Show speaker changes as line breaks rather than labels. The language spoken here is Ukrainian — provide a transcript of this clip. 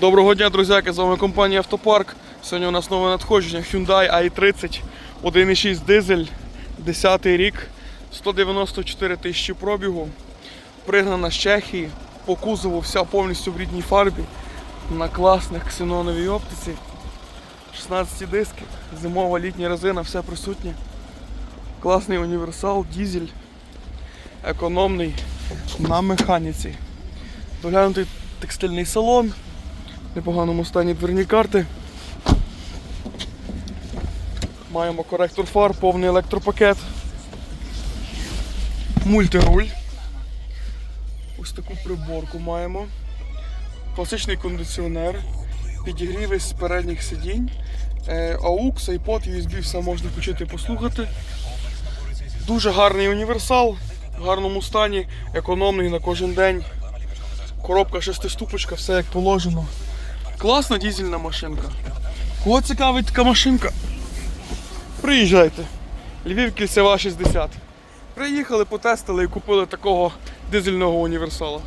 Доброго дня, друзяки, з вами компанія Автопарк. Сьогодні у нас нове надходження Hyundai i30 1.6 дизель, 10 рік, 194 тисячі пробігу. Пригнана з Чехії, по кузову вся повністю в рідній фарбі, на класних ксеноновій оптиці, 16 диски, зимова літня резина, все присутнє. Класний універсал, дізель, економний на механіці. Доглянутий текстильний салон, непоганому стані дверні карти. Маємо коректор фар, повний електропакет. Мультируль. Ось таку приборку маємо. Класичний кондиціонер. Підігріви з передніх сидінь. Е, AUX, iPod, USB, все можна включити послухати. Дуже гарний універсал, в гарному стані, економний на кожен день. Коробка шестиступочка, все як положено. Класна дізельна машинка. Кого цікавить така машинка? Приїжджайте. Львів кільцева 60. Приїхали, потестили і купили такого дизельного універсала.